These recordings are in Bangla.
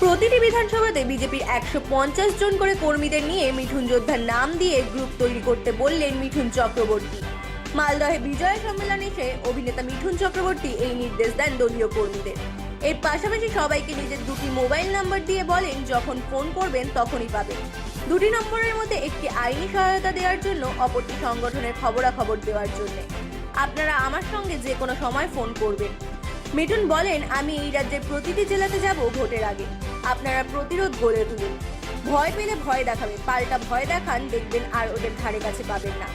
প্রতিটি বিধানসভাতে বিজেপির একশো পঞ্চাশ জন করে কর্মীদের নিয়ে মিঠুন যোদ্ধার নাম দিয়ে গ্রুপ তৈরি করতে বললেন মিঠুন চক্রবর্তী। মালদহে বিজয় সম্মেলন এসে অভিনেতা মিঠুন চক্রবর্তী এই নির্দেশ দেন দলীয় কর্মীদের। এর পাশাপাশি সবাইকে নিজের দুটি মোবাইল নাম্বার দিয়ে বলেন, যখন ফোন করবেন তখনই পাবেন। দুটি নম্বরের মধ্যে একটি আইনি সহায়তা দেওয়ার জন্য, অপরটি সংগঠনের খবরাখবর দেওয়ার জন্য। আপনারা আমার সঙ্গে যে কোনো সময় ফোন করবেন। মিঠুন বলেন, আমি এই রাজ্যের প্রতিটি জেলাতে যাব ভোটের আগে। আপনারা প্রতিরোধ গড়ে তুলুন। ভয় পেলে ভয় দেখাবেন, পাল্টা ভয় দেখান, দেখবেন আর ওদের ধারে কাছে পাবেন না।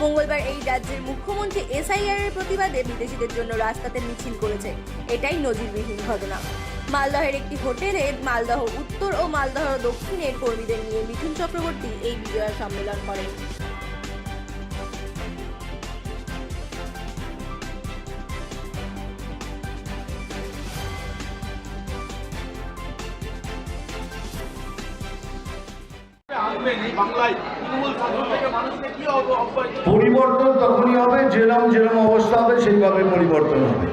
মঙ্গলবার এই রাজ্যের মুখ্যমন্ত্রী এসআইআর এর প্রতিবাদে বিদেশিদের জন্য রাস্তাতে মিছিল করেছে। এটাই নজিরবিহীন ঘটনা। মালদহের একটি হোটেলে মালদহ উত্তর ও মালদহ দক্ষিণের কর্মীদের নিয়ে মিঠুন চক্রবর্তী এই বিজয়া সম্মেলন করেন। পরিবর্তন তখনই হবে যেরম যেরম অবস্থা হবে সেইভাবে পরিবর্তন হবে।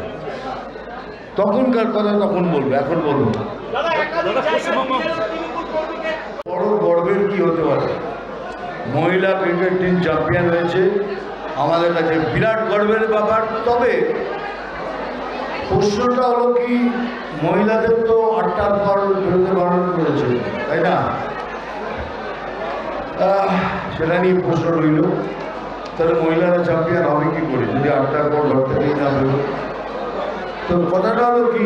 তখনকার কথা তখন বলব এখন বলব বড় গর্বের কি হতে পারে? মহিলা ক্রিকেট টিম চ্যাম্পিয়ন হয়েছে। আমাদের কাছে বিরাট গর্বের ব্যাপার। তবে প্রশ্নটা হলো কি মহিলাদের তো আটটার পর বেরোতে বারণ করেছে তাই না? সেটা নিয়ে প্রশ্ন রইল। তাহলে মহিলারা চ্যাম্পিয়ন হবে কি করে? যদি আটটার পর ঘর থেকেই না বেরো তো কথাটা হলো কি?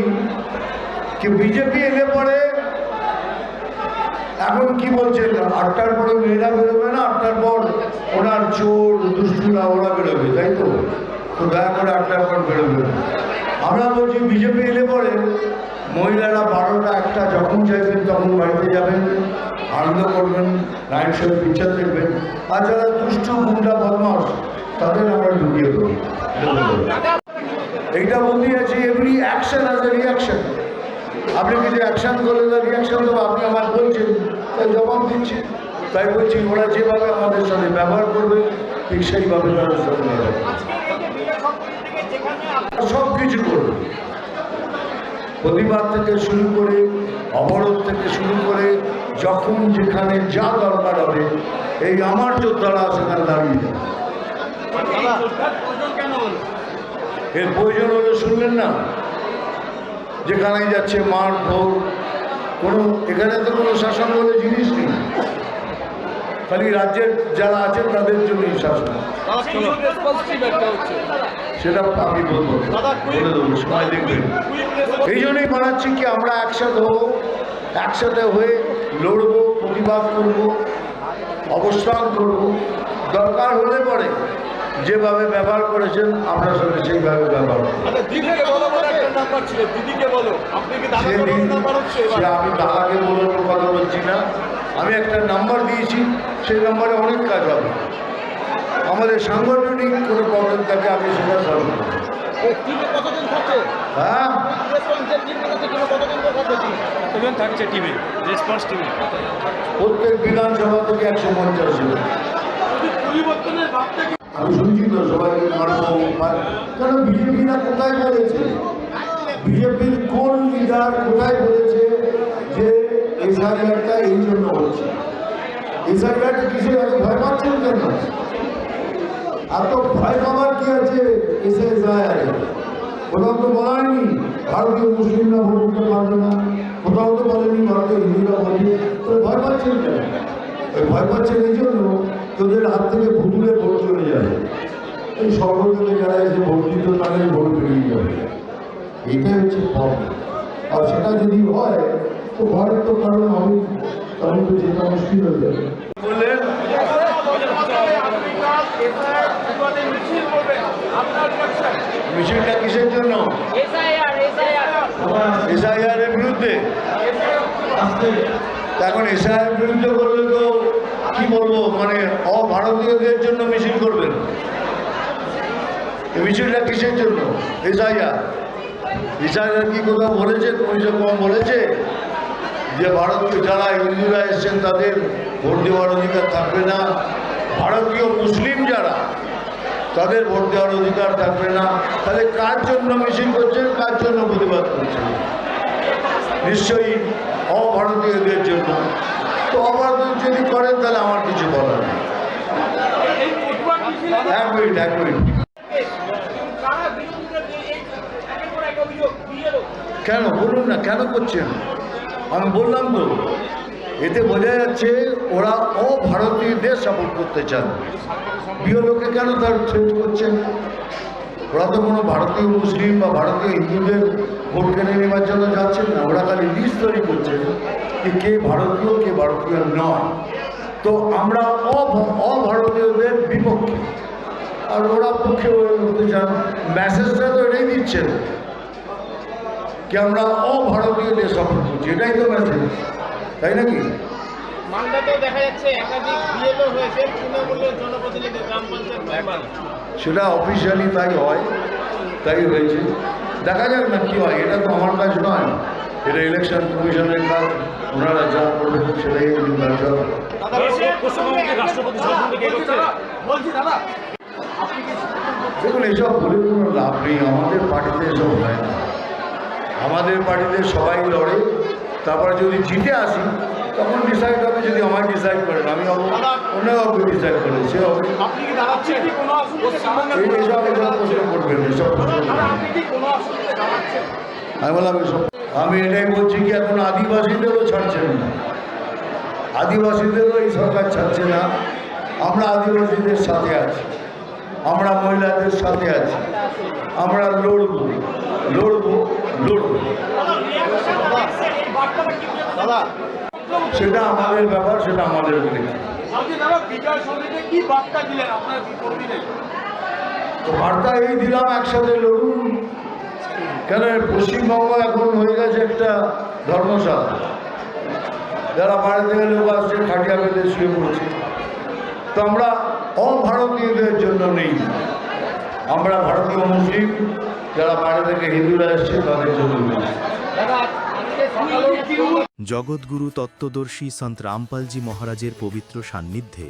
কি বিজেপি এলে পরে এখন কি বলছেন আটটার পরে মেয়েরা বেরোবে না, আটটার পর ওনার চোর, দুষ্টুরা ওরা বেরোবে, তাই তো? তো দয়া করে আটটার পর বেরোবে আমরা বলছি বিজেপি এলে পরে মহিলারা বারোটা একটা যখন চাইবেন তখন বাড়িতে যাবেন। আনন্দ করবেন নাইট শো পিকচার দেখবেন। আর যারা দুষ্টু, গুন্ডা বদমাস তাদের আমরা ঢুকিয়ে দেবো। এইটা বলতেই আছে এভরি অ্যাকশন এ রিয়াকশন আপনি কিছু অ্যাকশন করলে তার রিয়াকশন দেবো, আপনি আমার বলছেন, তাই জবাব দিচ্ছি। তাই বলছি, ওরা যেভাবে আমাদের সাথে ব্যবহার করবে, ঠিক সেইভাবে তাদের সাথে সব কিছু করবে। প্রতিবাদ থেকে শুরু করে, অবরোধ থেকে শুরু করে যখন যেখানে যা দরকার হবে, এই আমার যোদ্ধারা সেখানে দাঁড়িয়ে এর প্রয়োজন হলো শুনলেন না। যেখানেই যাচ্ছে মার ভোগ কোনো এখানে তো কোনো শাসন বলে জিনিস নেই। খালি রাজ্যের যারা আছেন তাদের জন্যই শাসন। সেটা আমি বলব। সময় দেখবেন। এই জন্যই বানাচ্ছি কি আমরা একসাথে হব? একসাথে হয়ে লড়বো প্রতিবাদ করব অবস্থান করব। দরকার হলে পরে যেভাবে ব্যবহার করেছেন আমরা সঙ্গে সেইভাবে ব্যবহার করব। আচ্ছা সে আমি দাদাকে বলার কথা বলছি না। আমি একটা নাম্বার দিয়েছি সেই নাম্বারে অনেক কাজ হবে। আমাদের সাংগঠনিক কোনো প্রবলেম থাকে আমি সেটা সলভ করব। হ্যাঁ। থাকছে টিম কতজন থাকছে টিমে? রেসপন্স টিমে। প্রত্যেক বিধানসভা থেকে একশো পঞ্চাশ জন। আমি শুনছি তো সবাইকে মারবো মার- কেন বিজেপিরা কোথায় বলেছে? বিজেপির কোন লিডার কোথায় বলেছে যে এসআইআরটা এই জন্য হচ্ছে? এসআইআরটা কিসে এত ভয় পাচ্ছেন কেন? এত ভয় পাবার কি আছে? কোথাও তো বলা হয়নি ভারতীয় মুসলিমরা ভোট দিতে পারবে না। কোথাও তো বলেনি ভারতীয় হিন্দুরা বলবে তো ভয় পাচ্ছেন কেন? ওই ভয় পাচ্ছেন এই জন্য তোদের হাত থেকে ভুতুলে ভোট চলে যাবে। এই সর্বদলে যারা এসে ভোট দিত, তাদের ভোট বেরিয়ে যাবে। এইটাই হচ্ছে প্রবলেম আর সেটা যদি হয়, তো ভয়ের তো কারণ হবে তখন তো যেটা মুশকিল হয়ে যাবে। বললেন আপনার মিছিলটা কিসের জন্য? এসআইআর এর বিরুদ্ধে? এখন এসআইআর বিরুদ্ধে করলে তো কি বলব মানে অভারতীয়দের জন্য মিছিল করবেন। মিছিলটা কিসের জন্য? এসআইআর। এসআইআর কি কোথাও বলেছে? কমিশন কম বলেছে? যে ভারতীয় যারা হিন্দুরা এসছেন তাদের ভোট দেওয়ার অধিকার থাকবে না। ভারতীয় মুসলিম যারা তাদের ভোট দেওয়ার অধিকার থাকবে না। তাহলে কার জন্য মিছিল করছেন কার জন্য প্রতিবাদ করছেন নিশ্চয়ই অভারতীয়দের জন্য। তো অভারতীয় যদি করেন, তাহলে আমার কিছু বলার নেই। এক মিনিট এক মিনিট। কেন? বলুন না, কেন করছেন? আমি বললাম তো, এতে বোঝা যাচ্ছে ওরা অভারতীয়দের সাপোর্ট করতে চান। বিএলওকে কেন তার থ্রেট করছেন? ওরা তো কোনো ভারতীয় মুসলিম বা ভারতীয় হিন্দুদের ভোট কেড়ে নেওয়ার জন্য যাচ্ছেন না। ওরা খালি লিস্ট তৈরি করছেন যে কে ভারতীয় কে ভারতীয় নয়। তো আমরা অভ- অভারতীয়দের বিপক্ষে। আর ওরা পক্ষে উঠতে চান। মেসেজটা তো এটাই দিচ্ছেন কি আমরা অভারতীয়দের সাপোর্ট করছি। এটাই তো মেসেজ তাই নাকি? মালদাতেও দেখা যাচ্ছে একাধিক বিএলও হয়েছে তৃণমূলের জনপ্রতিনিধি গ্রাম পঞ্চায়েত সেটা অফিসিয়ালি তাই হয় তাই হয়েছে। দেখা যাক না কি হয় এটা তো আমার কাজ নয়। এটা ইলেকশন কমিশনের কাজ ওনারা যা করবেন সেটাই দেখুন এসব বলে কোনো লাভ নেই আমাদের পার্টিতে এসব হয় না। আমাদের পার্টিতে সবাই লড়ে তারপরে যদি জিতে আসি তখন ডিসাইড হবে যদি আমায় ডিসাইড করেন। আমি হব অন্য কাউকে ডিসাইড করেন সে হবে। এসব প্রশ্ন করবেন এসব আমি বললাম এসব আমি এটাই বলছি কি এখন আদিবাসীদেরও ছাড়ছেন না। আদিবাসীদেরও এই সরকার ছাড়ছে না। আমরা আদিবাসীদের সাথে আছি। আমরা মহিলাদের সাথে আছি। আমরা লড়বো লড়বো লড়বো। দাদা সেটা আমাদের ব্যাপার সেটা আমাদের তো বার্তা এই দিলাম একসাথে লড়ুন। কেন পশ্চিমবঙ্গ এখন হয়ে গেছে একটা ধর্মশালা। যারা বাইরে থেকে লোক আসছে খাটিয়া পেতে শুয়ে পড়ছে। তো আমরা অভারতীয়দের জন্য নেই। আমরা ভারতীয় মুসলিম যারা বাইরে থেকে হিন্দুরা এসছে তাদের জন্য নেই। জগৎগুরু তত্ত্বদর্শী সন্ত রামপালজি মহারাজের পবিত্র সান্নিধ্যে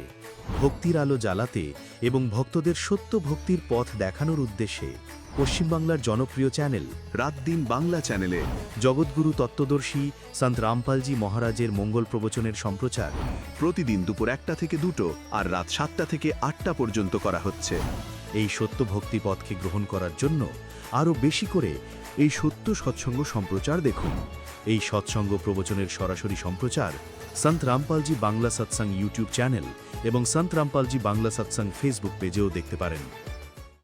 ভক্তির আলো জ্বালাতে এবং ভক্তদের সত্য ভক্তির পথ দেখানোর উদ্দেশ্যে পশ্চিমবাংলার জনপ্রিয় চ্যানেল রাত দিন বাংলা চ্যানেলে জগৎগুরু তত্ত্বদর্শী সন্ত রামপালজি মহারাজের মঙ্গল প্রবচনের সম্প্রচার প্রতিদিন দুপুর একটা থেকে দুটো আর রাত সাতটা থেকে আটটা পর্যন্ত করা হচ্ছে। এই সত্য ভক্তি পথকে গ্রহণ করার জন্য আরও বেশি করে এই সত্য সৎসঙ্গ সম্প্রচার দেখুন। এই সৎসঙ্গ প্রবচনের সরাসরি সম্প্রচার সন্ত রামপালজি বাংলা সৎসাং ইউটিউব চ্যানেল এবং সন্ত রামপালজি বাংলা সৎসাং ফেসবুক পেজেও দেখতে পারেন।